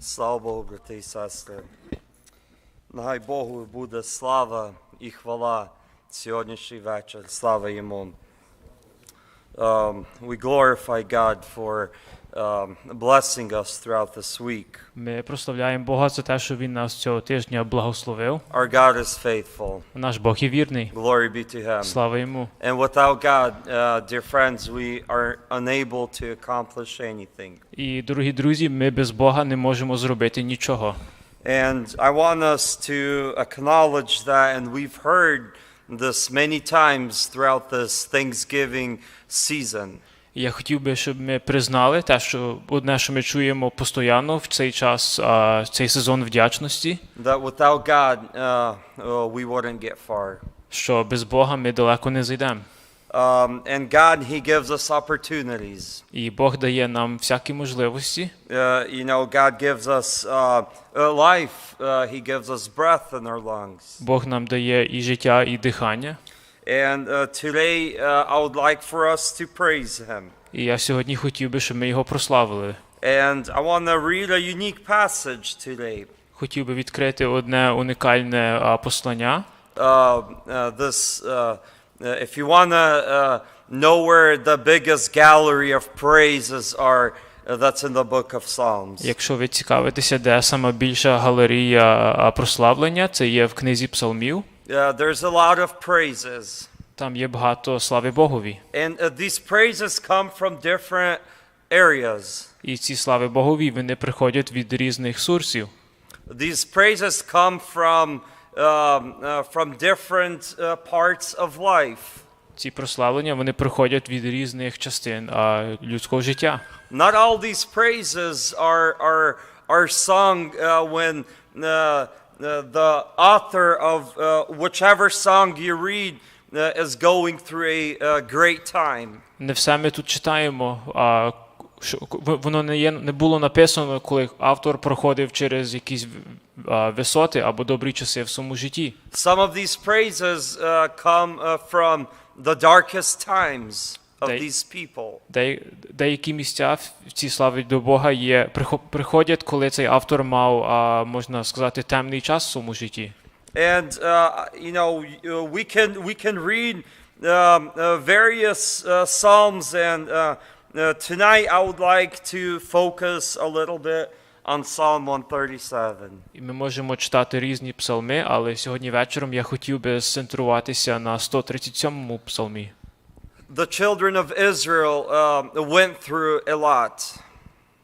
Слава Богу, брати і сестри. Нехай Богу буде слава і хвала сьогоднішній вечір. Слава йому. Um, we glorify God for um, blessing us throughout this week. Ми прославляємо Бога за те, що Він нас цього тижня благословив. Our God is faithful. Наш Бог є вірний. Glory be to Him. Слава йому. And without God, uh, dear friends, we are unable to accomplish anything. І, дорогі друзі, ми без Бога не можемо зробити нічого. And I want us to acknowledge that, and we've heard this many times throughout this Thanksgiving season. Я хотів би, щоб ми признали те, що одне, що ми чуємо постійно в цей час, в цей сезон вдячності, That without God, uh, uh, we wouldn't get far. що без Бога ми далеко не зайдемо. Um, and God, He gives us opportunities. І Бог дає нам всякі можливості. Uh, you know, God gives us uh, uh, life, uh, He gives us breath in our lungs. Бог нам дає і життя, і дихання. And uh, today, uh, I would like for us to praise Him. І я сьогодні хотів би, щоб ми його прославили. And I want to read a unique passage today. Хотів би відкрити одне унікальне послання. Uh, uh, this, uh, uh, if you want to uh, know where the biggest gallery of praises are, uh, that's in the book of Psalms. Якщо ви цікавитеся, де сама більша галерія прославлення, це є в книзі Псалмів. Uh, there's a lot of praises. Там є багато слави Богові. And uh, these praises come from different areas. І ці слави Богові вони приходять від різних сурсів. These praises come from, um, uh, from different uh, parts of life. Ці прославлення вони приходять від різних частин людського життя. Not all these praises are, are, are sung uh, when uh, uh, the author of uh, whichever song you read uh, is going through a uh, great time. Не все ми тут читаємо. Що- воно не, є, не було написано, коли автор проходив через якісь а, висоти або добрі часи в своєму житті. Some of these praises uh, come uh, from the darkest times of They- these people. Де, деякі місця в цій славі до Бога є, приходять, коли цей автор мав, а, можна сказати, темний час в своєму житті. And uh, you know, uh, we can we can read um, uh, various uh, psalms, and uh, uh, tonight I would like to focus a little bit on Psalm 137. І ми можемо читати різні псалми, але сьогодні вечором я хотів би сцентруватися на 137-му псалмі. The children of Israel um, went through a lot,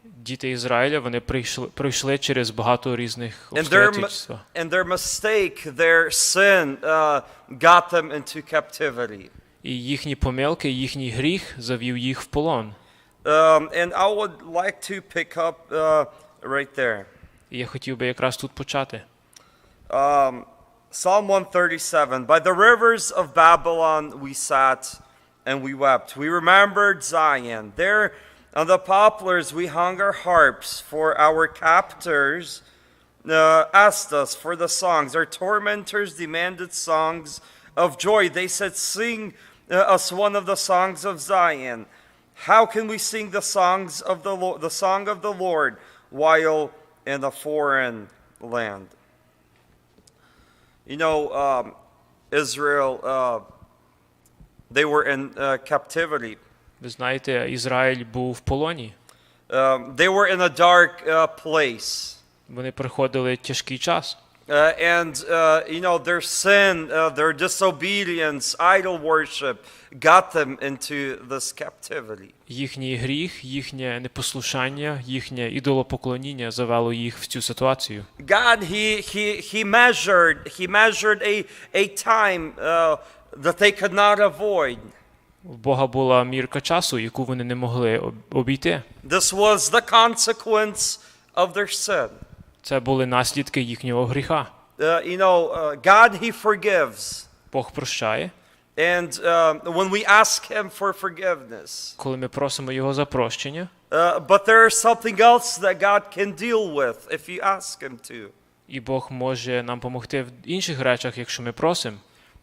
Діти Ізраїля вони прийшли, пройшли через багато різних обстоятельств. and their mistake, their sin, uh, got them into captivity. І їхні помилки, їхній гріх завів їх в полон. Um, and I would like to pick up uh, right there. І я хотів би якраз тут почати. Um, Psalm 137 By the rivers of Babylon we sat and we wept. We remembered Zion. There on the poplars we hung our harps, for our captors uh, asked us for the songs. Our tormentors demanded songs of joy. They said, Sing uh, us one of the songs of Zion. How can we sing the songs of the Lord, the song of the Lord while in a foreign land? You know, um, Israel, uh, they were in uh, captivity. Ви знаєте, Ізраїль був в полоні. Um, they were in a dark uh, place. Вони проходили тяжкий час. Uh, and, uh, you know, their sin, uh, their disobedience, idol worship got them into this captivity. Їхній гріх, їхнє непослушання, їхнє ідолопоклоніння завело їх в цю ситуацію. God, He, he, he measured, He measured a, a time uh, that they could not avoid. В Бога була мірка часу, яку вони не могли обійти. This was the consequence of their sin. Це були наслідки їхнього гріха. Uh, you know, uh, God, He forgives. Бог прощає. And um, when we ask Him for forgiveness, Коли ми просимо Його за прощення, uh, but there is something else that God can deal with if you ask Him to. і Бог може нам допомогти в інших речах, якщо ми просимо.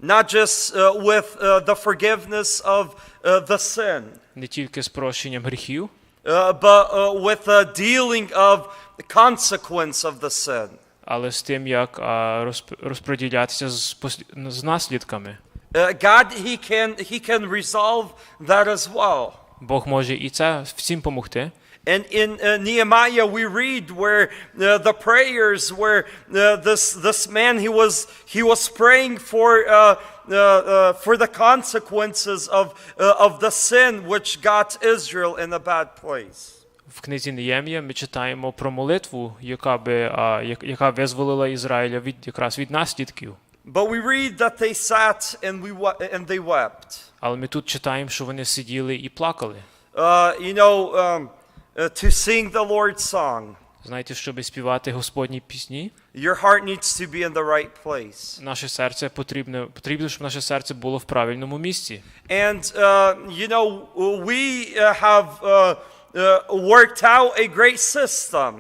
Not just uh, with uh, the forgiveness of uh, the sin, Не тільки з прощенням гріхів, uh, but uh, with a dealing of the consequence of the sin. але з тим, як а, розп- розподілятися з, пос- з наслідками. Uh, God, He can He can resolve that as well. Бог може і це всім помогти. And in uh, Nehemiah, we read where uh, the prayers, where uh, this this man he was he was praying for uh, uh, uh, for the consequences of uh, of the sin which got Israel in a bad place. В книзі Неємія ми читаємо про молитву, яка би а, як- яка визволила Ізраїля від якраз від наслідків. But we read that they sat and we we- and they wept. Але ми тут читаємо, що вони сиділи і плакали. Uh, you know, um, uh, to sing the Lord's song, Знаєте, щоб співати Господні пісні, your heart needs to be in the right place. наше серце потрібно, потрібно, щоб наше серце було в правильному місці. And uh, you know, we uh, have uh, uh, worked out a great system.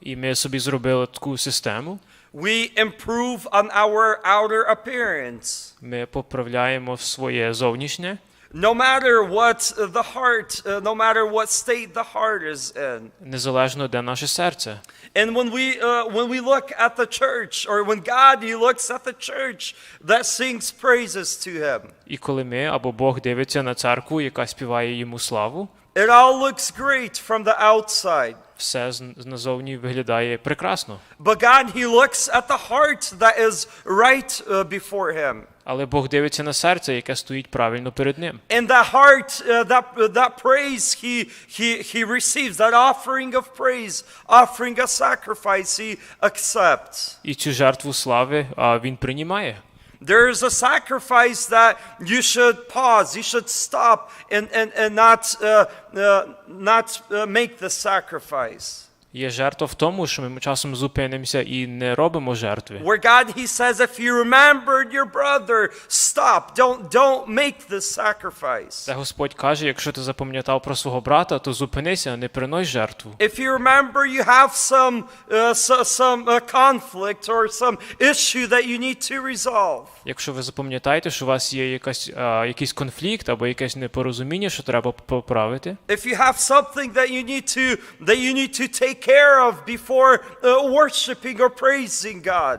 І ми собі зробили таку систему. We improve on our outer appearance. Ми поправляємо своє зовнішнє, No matter what the heart, uh, no matter what state the heart is in. незалежно де наше серце. And when we uh, when we look at the church, or when God He looks at the church that sings praises to Him, І коли ми або Бог дивиться на церкву, яка співає йому славу, it all looks great from the outside. все з- назовні виглядає прекрасно. But God He looks at the heart that is right uh, before Him. Але Бог дивиться на серце, яке стоїть правильно перед ним. And that heart, uh, that, uh, that praise he, he, he receives, that offering of praise, offering a sacrifice, he accepts. І цю жертву слави а, він приймає. There is a sacrifice that you should pause, you should stop and, and, and not, uh, uh, not uh, make the sacrifice. Є жертва в тому, що ми часом зупинимося і не робимо жертви. Where God, He says, if you remembered your brother, stop. Don't, don't make this sacrifice. Та Господь каже, якщо ти запам'ятав про свого брата, то зупинися, не принось жертву. If you remember you have some, uh, some uh, conflict or some issue that you need to resolve, Якщо ви запам'ятаєте, що у вас є якась, а, якийсь конфлікт або якесь непорозуміння, що треба поправити, if you have something that you need to that you need to take care of before uh, worshiping or praising God,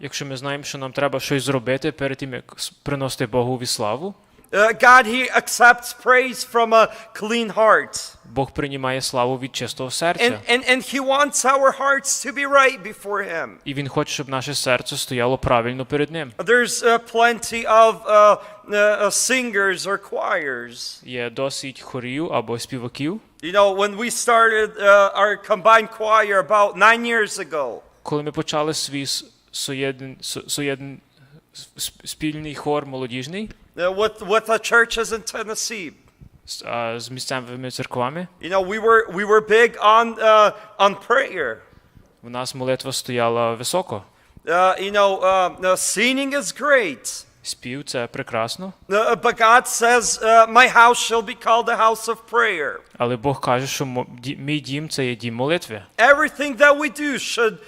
якщо ми знаємо, що нам треба щось зробити перед тим, як приносити Богові славу, God He accepts praise from a clean heart, Бог приймає славу від чистого and серця. and and He wants our hearts to be right before Him. І Він хоче, щоб наше серце стояло правильно перед ним. There's uh, plenty of uh, uh, uh, singers or choirs. Є досить хорів або співаків. You know, when we started uh, our combined choir about nine years ago, Коли ми почали свій с- соєдин, со- соєдин, с- спільний хор молодіжний uh, with with the churches in Tennessee, з, а, з місцевими церквами, you know, we were we were big on uh, on prayer. в нас молитва стояла високо. Uh, you know, uh, uh, singing is great, Спів це прекрасно, uh, but God says, uh, "My house shall be called a house of prayer." але Бог каже, що мій дім це є дім молитви. Everything that we do should uh,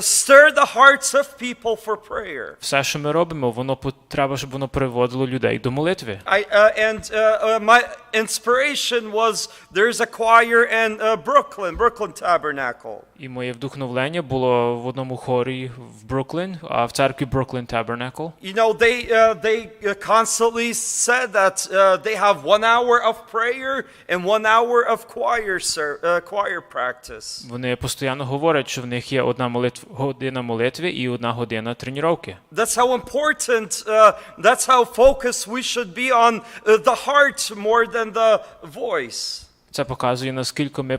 stir the hearts of people for prayer. Все, що ми робимо, воно треба, щоб воно приводило людей до молитви. I uh, and uh, uh, my inspiration was there's a choir in uh, Brooklyn, Brooklyn Tabernacle. І моє вдохновлення було в одному хорі в Бруклін, а в церкві Brooklyn Tabernacle. You know, they uh, they uh, constantly said that uh, they have one hour of prayer and one hour of choir uh, choir practice. Вони постійно говорять, що в них є одна молитв, година молитви і одна година тренування. That's how important. Uh, that's how focused we should be on uh, the heart more than the voice. Це показує, наскільки ми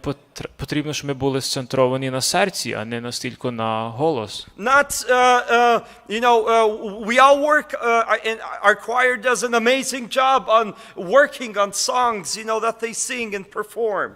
потрібно, щоб ми були сцентровані на серці, а не настільки на голос. Not, uh, uh, you know, uh, we all work, uh, and our choir does an amazing job on working on songs, you know, that they sing and perform.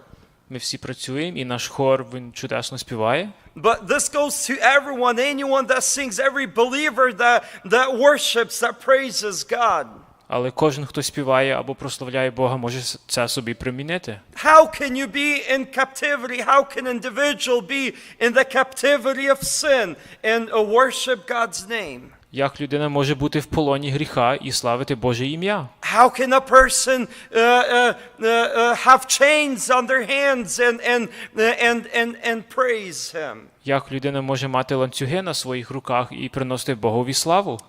Ми всі працюємо, і наш хор він чудесно співає. But this goes to everyone, anyone that sings, every believer that, that worships, that praises God. Але кожен, хто співає або прославляє Бога, може с- це собі примінити. How can you be in captivity? How can an individual be in the captivity of sin and uh, worship God's name? Як людина може бути в полоні гріха і славити Боже ім'я? How can a person uh, uh, uh, uh, have chains on their hands and, and, uh, and, and, and praise Him? Як людина може мати ланцюги на своїх руках і приносити Богові славу?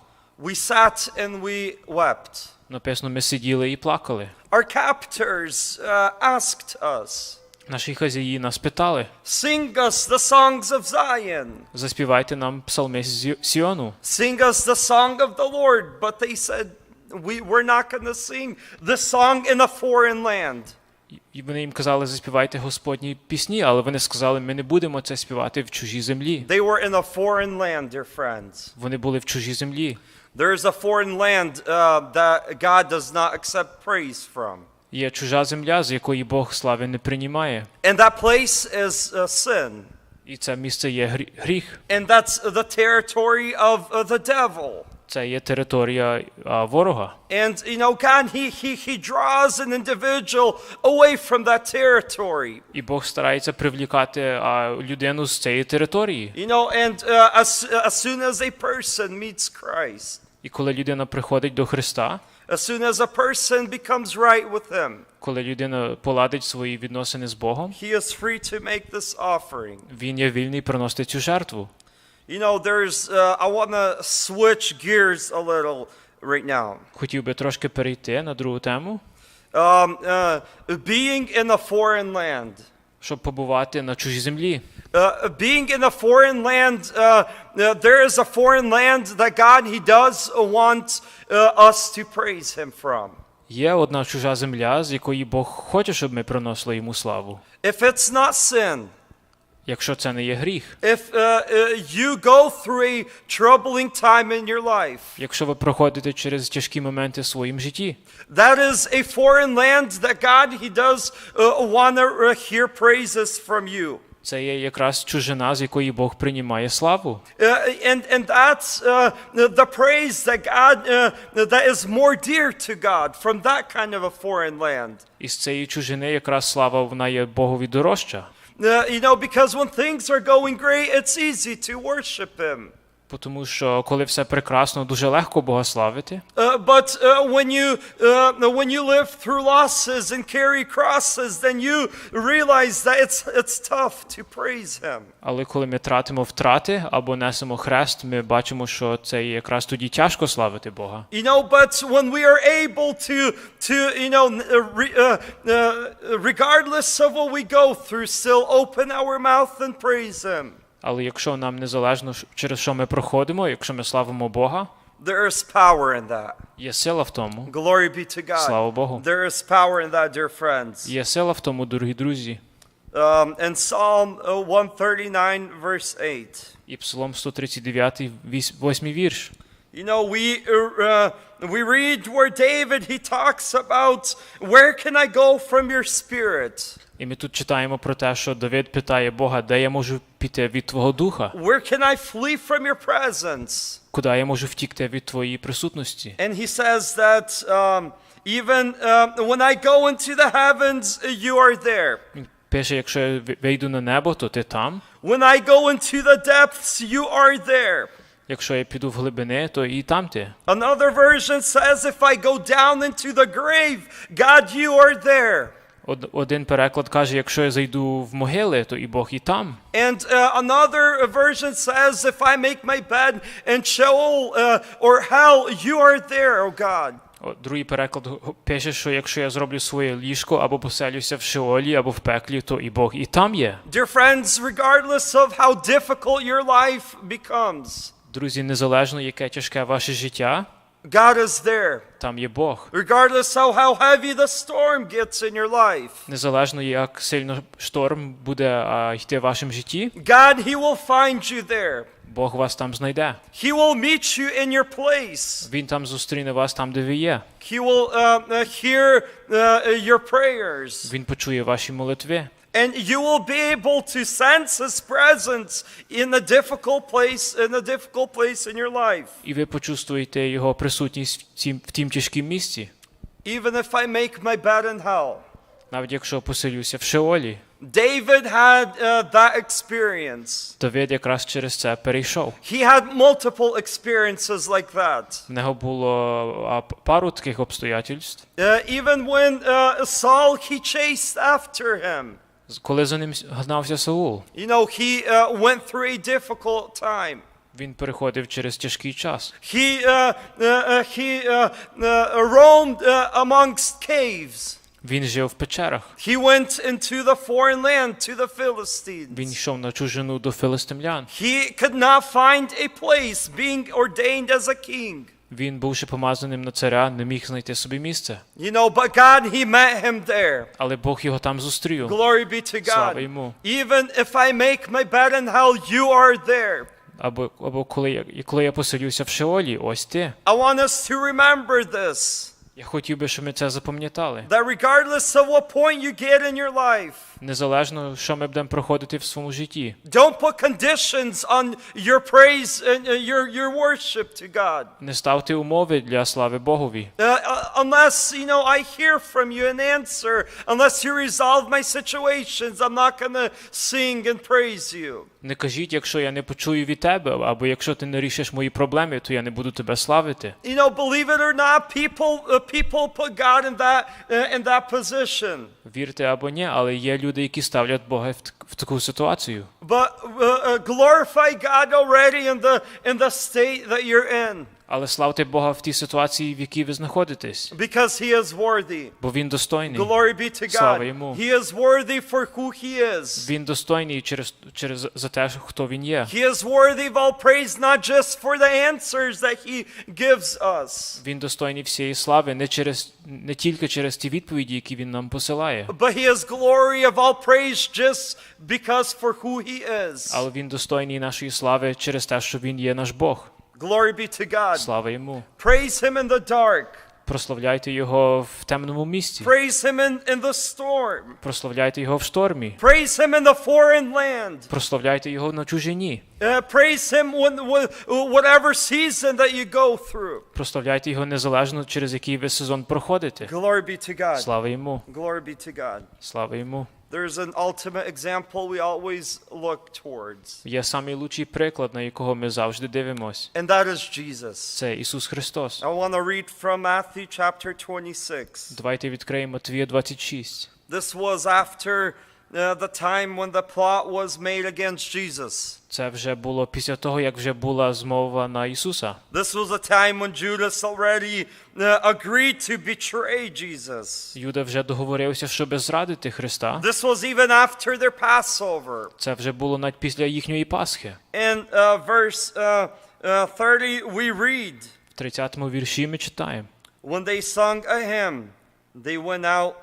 We sat and we wept. Написано, ми сиділи і плакали. Our captors uh, asked us, Наші хазяї нас питали: Sing us the songs of Zion. заспівайте нам псалми Сіону. Sing us the song of the Lord. But they said, we, We're not going to sing the song in a foreign land. І вони їм казали, заспівайте Господні пісні, але вони сказали, ми не будемо це співати в чужій землі. They were in a foreign land, dear friends. Вони були в чужій землі. There is a foreign land uh, that God does not accept praise from. Є чужа земля, з якої Бог слави не приймає. And that place is uh, sin. І це місце є гріх. And that's the territory of uh, the devil. Це є територія а, ворога. And, you know, God, he, he, he draws an individual away from that territory. І Бог старається привлікати а, людину з цієї території. You know, and uh, as, as soon as a person meets Christ, І коли людина приходить до Христа, as soon as a person becomes right with Him, коли людина поладить свої відносини з Богом, he is free to make this offering. він є вільний приносити цю жертву. You know, there's, uh, I want to switch gears a little right now. Хотів би трошки перейти на другу тему, Um, uh, being in a foreign land. щоб побувати на чужій землі. Uh, being in a foreign land, uh, uh, there is a foreign land that God, He does want uh, us to praise Him from. Є одна чужа земля, з якої Бог хоче, щоб ми приносили йому славу. If it's not sin, Якщо це не є гріх, if uh, uh, you go through a troubling time in your life, якщо ви проходите через тяжкі моменти в своїм житті, that is a foreign land that God, He does uh, want to uh, hear praises from you. Це є якраз чужина, з якої Бог приймає славу. Uh, and, and that's uh, the praise that God, uh, that is more dear to God from that kind of a foreign land. І з цієї чужини якраз слава вона є Богові дорожча. Uh, you know, because when things are going great, it's easy to worship Him. Тому що коли все прекрасно, дуже легко Бога славити. Uh, but uh, when you uh, when you live through losses and carry crosses, then you realize that it's it's tough to praise Him. Але коли ми тратимо втрати або несемо хрест, ми бачимо, що це якраз тоді тяжко славити Бога. You know, but when we are able to to you know, uh, uh, uh, regardless of what we go through, still open our mouth and praise Him. Але якщо нам незалежно через що ми проходимо, якщо ми славимо Бога, There is power in that. є сила в тому. Glory be to God. Слава Богу. There is power in that, dear friends. Є сила в тому, дорогі друзі. Um, in Psalm uh, 139, verse 8. І Псалом 139, 8 вірш. You know, we uh, uh, we read where David he talks about where can I go from your spirit? І ми тут читаємо про те, що Давид питає Бога, де я можу піти від Твого духа, Where can I flee from your presence? куди я можу втікти від Твоєї присутності. And he says that um, even uh, when I go into the heavens, you are there. Він пише, якщо я вийду на небо, то ти там. When I go into the depths, you are there. Якщо я піду в глибини, то і там ти. Another version says, if I go down into the grave, God, you are there. Один переклад каже, якщо я зайду в могили, то і Бог і там. And uh, another version says, if I make my bed in Sheol uh, or hell, you are there, oh God. Другий переклад пише, що якщо я зроблю своє ліжко або поселюся в Шеолі, або в пеклі, то і Бог і там є. Dear friends, regardless of how difficult your life becomes, Друзі, незалежно яке тяжке ваше життя, God is there. там є Бог. Regardless of how heavy the storm gets in your life, Незалежно як сильно шторм буде йти в вашому житті, God, He will find you there. Бог вас там знайде. He will meet you in your place. Він там зустріне вас там, де ви є. He will uh, uh, hear uh, your prayers. Він почує ваші молитви. And you will be able to sense His presence in a difficult place, in a difficult place in your life. І ви почувствуєте його присутність в тім, в тім тяжкім місці. Even if I make my bed in hell, Навіть якщо поселюся в Шеолі, David had uh, that experience. Давид якраз через це перейшов. He had multiple experiences like that. В нього було а, п- пару таких обстоятельств. Uh, even when uh, Saul, he chased after him. Коли за ним гнався Саул, You know, he uh, went through a difficult time. він переходив через тяжкий час. He, uh, uh, uh, he uh, uh, roamed uh, amongst caves. Він жив в печерах. He went into the foreign land to the Philistines. Він йшов на чужину до филистимлян. He could not find a place being ordained as a king. Він, бувши помазаним на царя, не міг знайти собі місце. You know, but God, he met him there. Але Бог його там зустрів. Glory be to Слава God. йому. Even if I make my bed in hell, you are there. Або, або коли, я, коли я поселюся в Шеолі, ось ти. I want us to remember this. Я хотів би, щоб ми це запам'ятали. That regardless of what point you get in your life, Незалежно, що ми будемо проходити в своєму житті. don't put conditions on your praise and uh, your, your worship to God. Не ставте умови для слави Богові. Uh, uh, unless, you know, I hear from you an answer, unless you resolve my situations, I'm not going to sing and praise you. Не кажіть, якщо я не почую від тебе, або якщо ти не рішиш мої проблеми, то я не буду тебе славити. You know, believe it or not, people, uh, people put God in that, uh, in that position. Вірте або ні, але є люди, які ставлять Бога в, так- в таку ситуацію. But uh, uh, glorify God already in the, in the state that you're in, Але славте Бога в тій ситуації, в якій ви знаходитесь, because He is worthy. бо він достойний. Glory be to Слава йому. He is worthy for who He is. Він достойний через, через за те, хто він є. He is worthy of all praise, not just for the answers that He gives us, Він достойний всієї слави не через не тільки через ті відповіді, які він нам посилає, but He is glory of all praise just because for who He is. але він достойний нашої слави через те, що він є наш Бог. Glory be to God. Слава йому. Praise Him in the dark. Прославляйте його в темному місці. Praise Him in, in the storm. Прославляйте його в штормі. Praise Him in the foreign land. Прославляйте його на чужині. Uh, praise Him when, when, whatever season that you go through. Прославляйте його незалежно через який ви сезон проходите. Glory be to God. Слава йому. Glory be to God. Слава йому. There's an ultimate example we always look towards, Є самий лучший приклад, на якого ми завжди дивимось. and that is Jesus. Це Ісус Христос. I want to read from Matthew chapter 26. Давайте відкриємо Матвія 26. This was after uh, the time when the plot was made against Jesus. Це вже було після того, як вже була змова на Ісуса. This was a time when Judas already uh, agreed to betray Jesus. Юда вже договорився, щоб зрадити Христа. This was even after their Passover. Це вже було навіть після їхньої Пасхи. In uh, verse uh, uh, 30, we read, В 30-му вірші ми читаємо. When they sung a hymn, they went out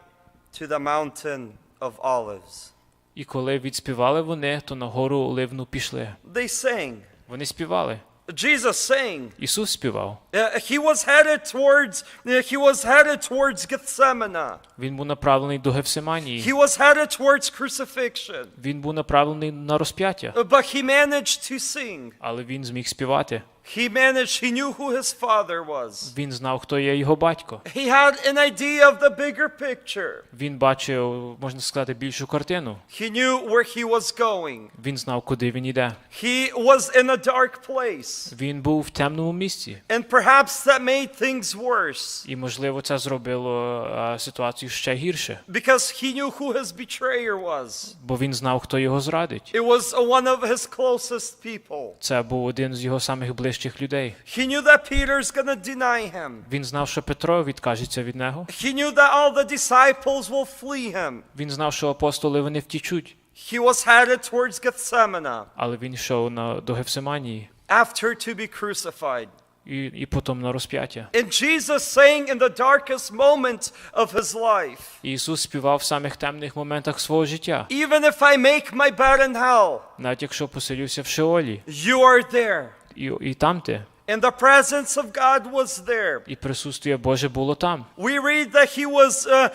to the mountain of Olives. І коли відспівали вони, то на гору Оливну пішли. They sang. Вони співали. Jesus sang. Ісус співав. Uh, he was headed towards uh, he was headed towards Gethsemane. Він був направлений до Гефсиманії. He was headed towards crucifixion. Він був направлений на розп'яття, Uh, But he managed to sing. але він зміг співати. He managed, he knew who his father was. Він знав, хто є його батько. He had an idea of the bigger picture. Він бачив, можна сказати, більшу картину. He knew where he was going. Він знав, куди він йде. He was in a dark place. Він був в темному місці. And perhaps that made things worse І, можливо, це зробило ситуацію ще гірше, because he knew who his betrayer was. бо він знав, хто його зрадить. It was uh, one of his closest people. Це був один з його самих ближчих людей. He knew that Peter's to deny him. Він знав, що Петро відкажеться від нього. He knew that all the disciples will flee him. Він знав, що апостоли вони втічуть, He was headed towards Gethsemane але він йшов на, до Гефсиманії after to be crucified. і, і потім на розп'яття. And Jesus sang in the darkest moments of his life, Ісус співав в самих темних моментах свого життя. Even if I make my bed in hell, Навіть якщо поселюся в Шеолі, you are there. і, і там ти, And the presence of God was there. і присутствие Боже було там. We read that he was uh,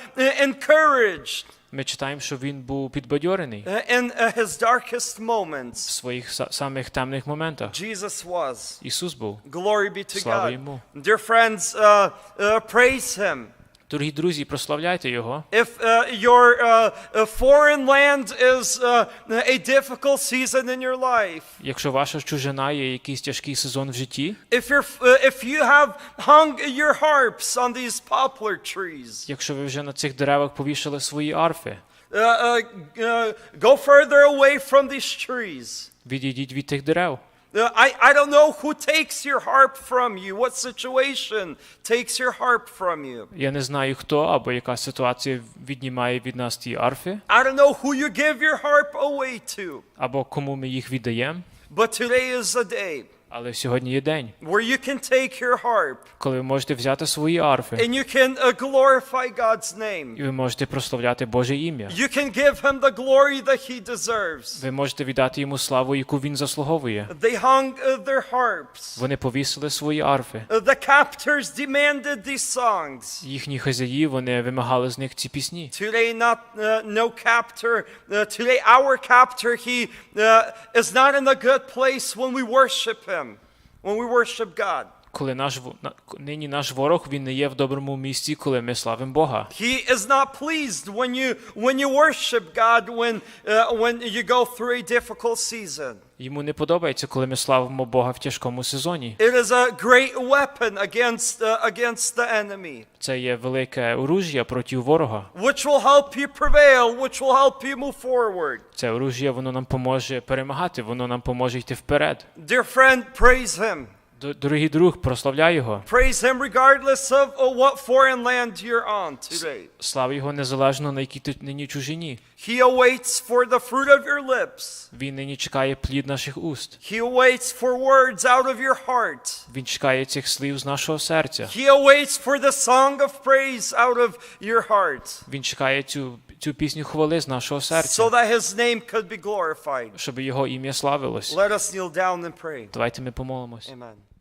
encouraged Ми читаємо, що він був підбадьорений uh, in uh, his darkest в moments. своїх са- самих темних моментах. Jesus was. Ісус був. Glory be to Слава God. йому. Dear friends, uh, uh, praise him. Дорогі друзі, прославляйте його. If uh, your uh, uh, foreign land is uh, a difficult season in your life, Якщо ваша чужина є якийсь тяжкий сезон в житті, if you're uh, if you have hung your harps on these poplar trees, якщо ви вже на цих деревах повішали свої арфи, uh, uh, uh, go further away from these trees. відійдіть від тих дерев. Uh, I, I don't know who takes your harp from you, what situation takes your harp from you. Я не знаю, хто або яка ситуація віднімає від нас ті арфи, I don't know who you give your harp away to. або кому ми їх віддаємо. But today is a day Але сьогодні є день, where you can take your harp коли ви можете взяти свої арфи, and you can uh, glorify God's name. і ви можете прославляти Боже ім'я. You can give him the glory that he deserves. Ви можете віддати йому славу, яку він заслуговує. They hung uh, their harps. Вони повісили свої арфи. Uh, the captors demanded these songs. Їхні хазяї вони вимагали з них ці пісні. Today, not uh, no captor. Uh, today, our captor, he uh, is not in a good place when we worship him, when we worship God. Коли наш нині наш ворог він не є в доброму місці, коли ми славимо Бога. He is not pleased when you when you worship God when uh, when you go through a difficult season. Йому не подобається, коли ми славимо Бога в тяжкому сезоні. It is a great weapon against uh, against the enemy, Це є велике оружжя проти ворога. which will help you prevail, which will help you move forward. Це оружжя воно нам поможе перемагати, воно нам поможе йти вперед. Dear friend, praise Him. Дорогий друг, прославляй його. Praise Him regardless of uh, what foreign land you're on today. Слав його незалежно на якій ти нині чужині. He awaits for the fruit of your lips. Він нині чекає плід наших уст. He awaits for words out of your heart. Він чекає цих слів з нашого серця. He awaits for the song of praise out of your heart Він чекає цю, цю пісню хвали з нашого серця, so that His name could be glorified. щоб його ім'я славилось. Let us kneel down and pray. Давайте ми помолимось. Amen.